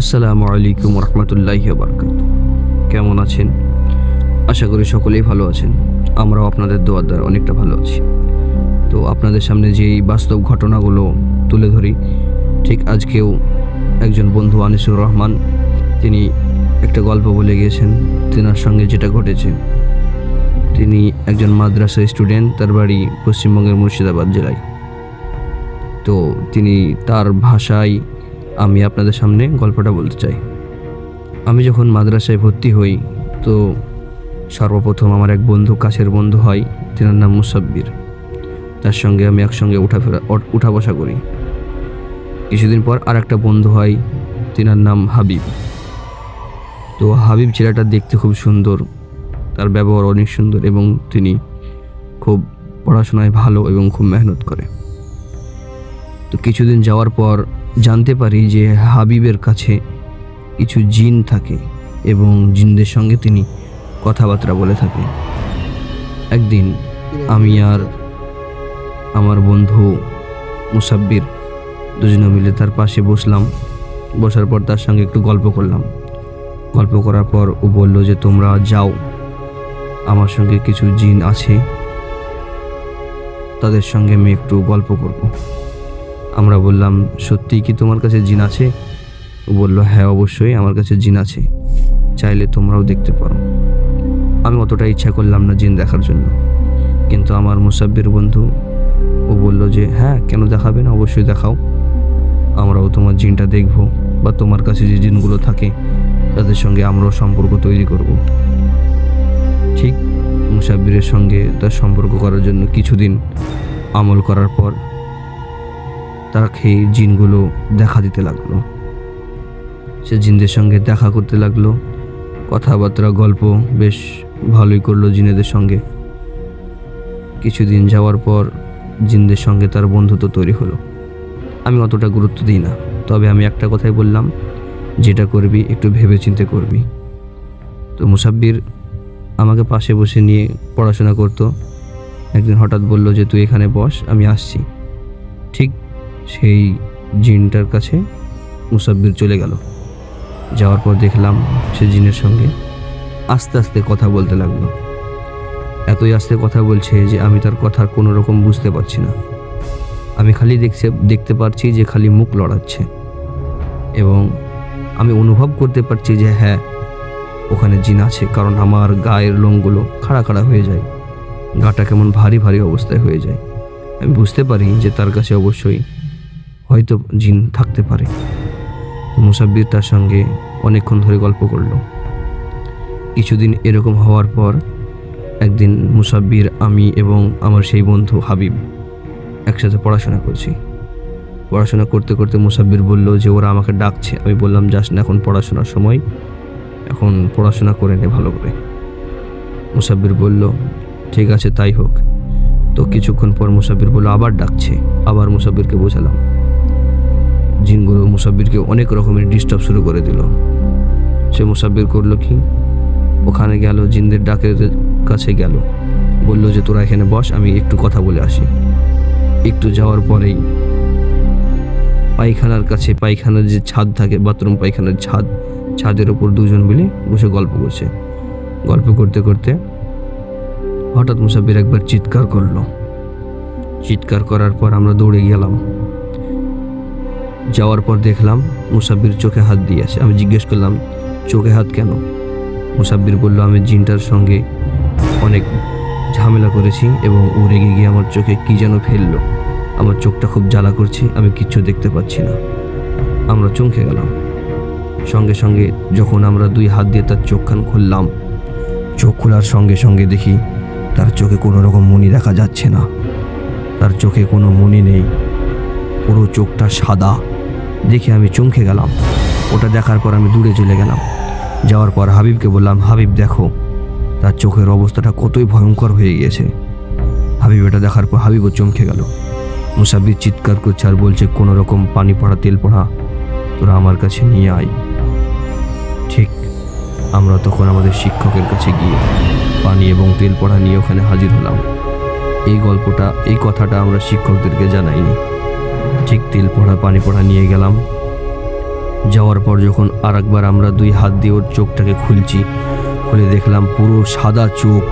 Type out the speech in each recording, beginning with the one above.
আসসালামু আলাইকুম রহমতুল্লাহি বারকাত কেমন আছেন? আশা করি সকলেই ভালো আছেন। আমরাও আপনাদের দোয়ার দ্বারা অনেকটা ভালো আছি। তো আপনাদের সামনে যেই বাস্তব ঘটনাগুলো তুলে ধরি, ঠিক আজকেও একজন বন্ধু আনিসুর রহমান, তিনি একটা গল্প বলে গিয়েছেন, তেনার সঙ্গে যেটা ঘটেছে। তিনি একজন মাদ্রাসা স্টুডেন্ট, তার বাড়ি পশ্চিমবঙ্গের মুর্শিদাবাদ জেলায়। তো তিনি তার ভাষায় আমি আপনাদের সামনে গল্পটা বলতে চাই। আমি যখন মাদ্রাসায় ভর্তি হই, তো সর্বপ্রথম আমার এক বন্ধু কাছের বন্ধু হয়, তেনার নাম মুসাব্বির। তার সঙ্গে আমি একসঙ্গে উঠাফেরা উঠা বসা করি। কিছুদিন পর আর একটা বন্ধু হয়, তেনার নাম হাবিব। তো হাবিব ছেলেটা দেখতে খুব সুন্দর, তার ব্যবহার অনেক সুন্দর এবং তিনি খুব পড়াশোনায় ভালো এবং খুব মেহনত করে। তো কিছুদিন যাওয়ার পর জানতে পারি যে হাবিবের কাছে কিছু জিন থাকে এবং জিনদের সঙ্গে তিনি কথাবার্তা বলে থাকে একদিন আমি আর আমার বন্ধু মুসাব্বির দুজনে মিলে তার পাশে বসলাম। বসার পর তার সঙ্গে একটু গল্প করলাম। গল্প করার পর ও বলল যে, তোমরা যাও। আমার সঙ্গে কিছু জিন আছে। তাদের সঙ্গে আমি একটু গল্প করব। আমরা বললাম, সত্যিই কি তোমার কাছে জিন আছে? ও বলল হ্যাঁ অবশ্যই, আমার কাছে জিন আছে। চাইলে তোমরাও দেখতে পারো। আমি অতটা ইচ্ছা করলাম না জিন দেখার জন্য। কিন্তু আমার মুসাব্বির বন্ধু, ও বলল যে হ্যাঁ কেন দেখাবে না? অবশ্যই দেখাও। আমরাও তোমার জিনটা দেখব বা তোমার কাছে যে জিনগুলো থাকে, তাদের সঙ্গে আমরাও সম্পর্ক তৈরি করব। ঠিক মুসাব্বিরের সঙ্গে তার সম্পর্ক করার জন্য কিছুদিন আমল করার পর তাকে জিনগুলো দেখা দিতে লাগল। সে জিনদের সঙ্গে দেখা করতে লাগল। কথাবার্তা, গল্প বেশ ভালোই করল জিনেদের সঙ্গে। কিছুদিন যাওয়ার পর জিনদের সঙ্গে তার বন্ধুত্ব তৈরি হলো। আমি অতটা গুরুত্ব দিই না, তবে আমি একটা কথাই বললাম, যেটা করবি একটু ভেবে চিন্তে করবি। তো মুসাব্বির আমাকে পাশে বসে নিয়ে পড়াশোনা করতো। একদিন হঠাৎ বলল যে, তুই এখানে বস, আমি আসছি। ঠিক সেই জিনটার কাছে মুসাব্বির চলে গেল। যাওয়ার পর দেখলাম সে জিনের সঙ্গে আস্তে আস্তে কথা বলতে লাগল। এতই আস্তে কথা বলছে যে আমি তার কথা কোনো রকম বুঝতে পারছি না। আমি খালি দেখছে, দেখতে পারছি যে খালি মুখ লড়াচ্ছে এবং আমি অনুভব করতে পারছি যে হ্যাঁ ওখানে জিন আছে কারণ আমার গায়ের লোমগুলো খাড়া খাড়া হয়ে যায়। গাটা কেমন ভারী ভারী অবস্থায় হয়ে যায়। আমি বুঝতে পারি যে তার কাছে অবশ্যই হয়তো জিন থাকতে পারে। মুসাব্বির তার সঙ্গে অনেকক্ষণ ধরে গল্প করল। কিছুদিন এরকম হওয়ার পর একদিন মুসাব্বির, আমি এবং আমার সেই বন্ধু হাবিব একসাথে পড়াশোনা করছি। পড়াশোনা করতে করতে মুসাব্বির বলল যে, ওরা আমাকে ডাকছে। আমি বললাম, যাস না, এখন পড়াশোনার সময়। এখন পড়াশোনা করে নে ভালো করে। মুসাব্বির বলল, ঠিক আছে, তাই হোক। তো কিছুক্ষণ পর মুসাব্বির বলল, আবার ডাকছে। আবার মুসাব্বিরকে বোঝালাম। জিনগুলো মুসাব্বিরকে অনেক রকমের ডিস্টার্ব শুরু করে দিল। সে মুসাব্বির করল কি? ওখানে গেল, জিনদের ডাকের কাছে গেল। বলল যে, তোরা এখানে বস, আমি একটু কথা বলে আসি। একটু যাওয়ার পরেই পায়খানার কাছে, পায়খানার যে ছাদ থাকে, বাথরুম পায়খানার ছাদ, ছাদের ওপর দুজন মিলে বসে গল্প করছে। গল্প করতে করতে হঠাৎ মুসাব্বির একবার চিৎকার করল। চিৎকার করার পর আমরা দৌড়ে গেলাম। যাওয়ার পর দেখলাম মুসাব্বির চোখে হাত দিয়ে আছে। আমি জিজ্ঞেস করলাম, চোখে হাত কেন? মুসাব্বির বলল, আমি জিনটার সঙ্গে অনেক ঝামেলা করেছি এবং ও রেগে গিয়ে আমার চোখে কি যেন ফেলল। আমার চোখটা খুব জ্বালা করছে, আমি কিচ্ছু দেখতে পাচ্ছি না। আমরা চমকে গেলাম। সঙ্গে সঙ্গে যখন আমরা দুই হাত দিয়ে তার চোখখান খুললাম, চোখ খোলার সঙ্গে সঙ্গে দেখি তার চোখে কোনো রকম মনি দেখা যাচ্ছে না। তার চোখে কোনো মনি নেই, পুরো চোখটা সাদা। দেখে আমি চমকে গেলাম। ওটা দেখার পর আমি দূরে চলে গেলাম। যাওয়ার পর হাবিবকে বললাম, হাবিব, দেখো, তার চোখের অবস্থাটা কতই ভয়ঙ্কর হয়ে গিয়েছে। হাবিব এটা দেখার পর হাবিবও চমকে গেল। মুসাব্বির চিৎকার করছে আর বলছে, কোনো রকম পানি পড়া, তেল পড়া, তোরা আমার কাছে নিয়ে আয়। ঠিক, আমরা তখন আমাদের শিক্ষকের কাছে গিয়ে পানি এবং তেল পড়া নিয়ে ওখানে হাজির হলাম। এই গল্পটা, এই কথাটা আমরা শিক্ষকদেরকে জানাইনি। ঠিক তেল পড়া, পানি পড়া নিয়ে গেলাম। যাওয়ার পর যখন আর একবার আমরা দুই হাত দিয়ে ওর চোখটাকে খুলছি, খুলে দেখলাম পুরো সাদা চোখ,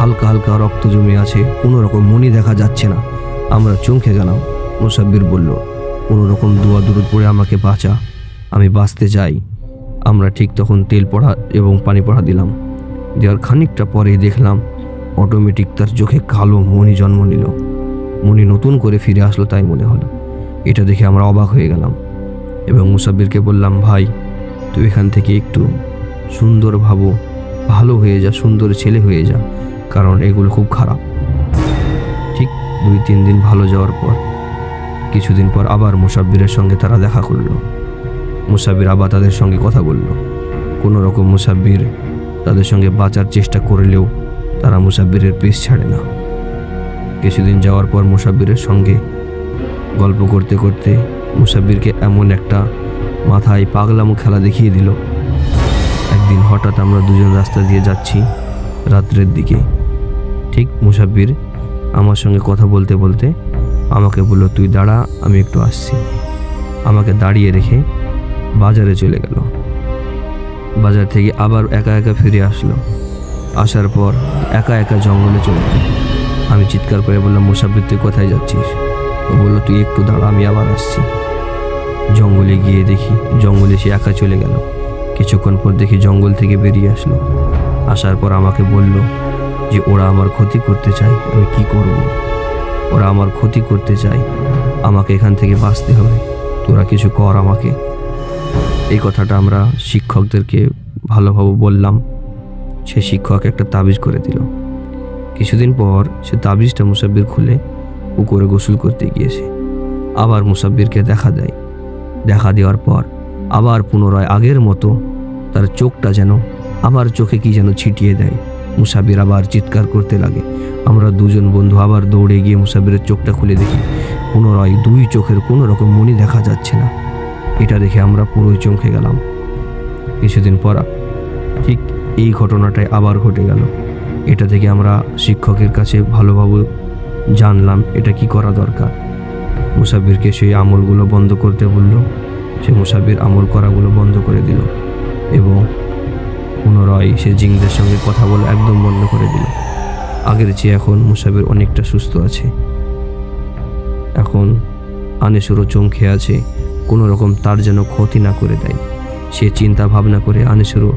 হালকা হালকা রক্ত জমে আছে, কোনো রকম মনি দেখা যাচ্ছে না। আমরা চমকে গেলাম। মুসাব্বির বলল, কোনো রকম দোয়া দূরত পড়ে আমাকে বাঁচা, আমি বাঁচতে চাই। আমরা ঠিক তখন তেল পড়া এবং পানি পড়া দিলাম। দেওয়ার খানিকটা পরেই দেখলাম অটোমেটিক তার চোখে কালো মণি জন্ম নিল। মণি নতুন করে ফিরে আসলো তাই মনে হলো। এটা দেখে আমরা অবাক হয়ে গেলাম এবং মুসাব্বিরকে বললাম, ভাই, তুই এখান থেকে একটু সুন্দর ভাবো, ভালো হয়ে যা, সুন্দর ছেলে হয়ে যা, কারণ এগুলো খুব খারাপ। ঠিক দুই তিন দিন ভালো যাওয়ার পর, কিছুদিন পর আবার মুসাব্বিরের সঙ্গে তারা দেখা করল। মুসাব্বির আবার তাদের সঙ্গে কথা বলল। কোনো রকম মুসাব্বির তাদের সঙ্গে বাঁচার চেষ্টা করলেও তারা মুসাব্বিরের পিস ছাড়ে না। কিছুদিন যাওয়ার পর মুসাব্বিরের সঙ্গে গল্প করতে করতে মুসাব্বিরকে এমন একটা মাথায় পাগলামো খেলা দেখিয়ে দিল। একদিন হঠাৎ আমরা দুজন রাস্তা দিয়ে যাচ্ছি রাত্রের দিকে। ঠিক মুসাব্বির আমার সঙ্গে কথা বলতে বলতে আমাকে বলল, তুই দাঁড়া, আমি একটু আসছি। আমাকে দাঁড়িয়ে রেখে বাজারে চলে গেল। বাজার থেকে আবার একা একা ফিরে আসলো। আসার পর একা একা জঙ্গলে চলে গেল। আমি চিৎকার করে বললাম, মুসাব্বির, তুই কোথায় যাচ্ছিস? ও বলল, তুই একটু দাঁড়া, আমি আবার আসছি। জঙ্গলে গিয়ে দেখি, জঙ্গলে সে একা চলে গেল। কিছুক্ষণ পর দেখি জঙ্গল থেকে বেরিয়ে আসলো। আসার পর আমাকে বলল যে, ওরা আমার ক্ষতি করতে চায়, আমি কি করব। ওরা আমার ক্ষতি করতে চায়, আমাকে এখান থেকে বাঁচতে হবে। তোরা কিছু কর আমাকে। এই কথাটা আমরা শিক্ষকদেরকে ভালোভাবে বললাম। সে শিক্ষক একটা তাবিজ করে দিল। কিছুদিন পর সে তাবিজটা মুসাব্বির খুলে পুকুরে গোসল করতে গিয়েছে। আবার মুসাব্বিরকে দেখা দেয়। দেখা দেওয়ার পর আবার পুনরায় আগের মতো তার চোখটা যেন আবার চোখে কি যেন ছিটিয়ে দেয়। মুসাবির আবার চিৎকার করতে লাগে। আমরা দুজন বন্ধু আবার দৌড়ে গিয়ে মুসাবিরের চোখটা খুলে দেখি। পুনরায় দুই চোখের কোনো রকম মনি দেখা যাচ্ছে না। এটা দেখে আমরা পুরোই চমকে গেলাম। কিছুদিন পর ঠিক এই ঘটনাটাই আবার ঘটে গেল। এটা থেকে আমরা শিক্ষকের কাছে ভালোভাবে জানলাম এটা কি করা দরকার। মুসাবিরকে সেই আমলগুলো বন্ধ করতে বলল। সে মুসাবির আমল করাগুলো বন্ধ করে দিল এবং পুনরায় সে জিংদের সঙ্গে কথা বলে একদম বন্ধ করে দিল। আগের চেয়ে এখন মুসাবির অনেকটা সুস্থ আছে। এখন আনেসুরও চমকে আছে, কোনো রকম তার যেন ক্ষতি না করে দেয়। সে চিন্তা ভাবনা করে আনেসুরও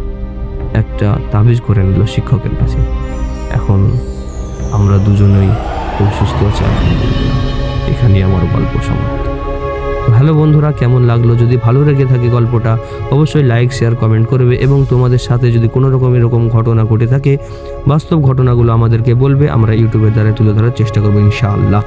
একটা তাবিজ করে নিল শিক্ষকের কাছে। এখন আমরা দুজনেই খুব সুস্থ আছে। এখানেই আমার গল্প সমাপ্ত। ভালো বন্ধুরা, কেমন লাগল? যদি ভালো লেগে থাকে গল্পটা, অবশ্যই লাইক শেয়ার কমেন্ট করবে এবং তোমাদের সাথে যদি কোনো রকম এরকম ঘটনা ঘটে থাকে, বাস্তব ঘটনাগুলো আমাদেরকে বলবে, আমরা ইউটিউবের দ্বারা তুলে ধরার চেষ্টা করব ইনশাআল্লাহ।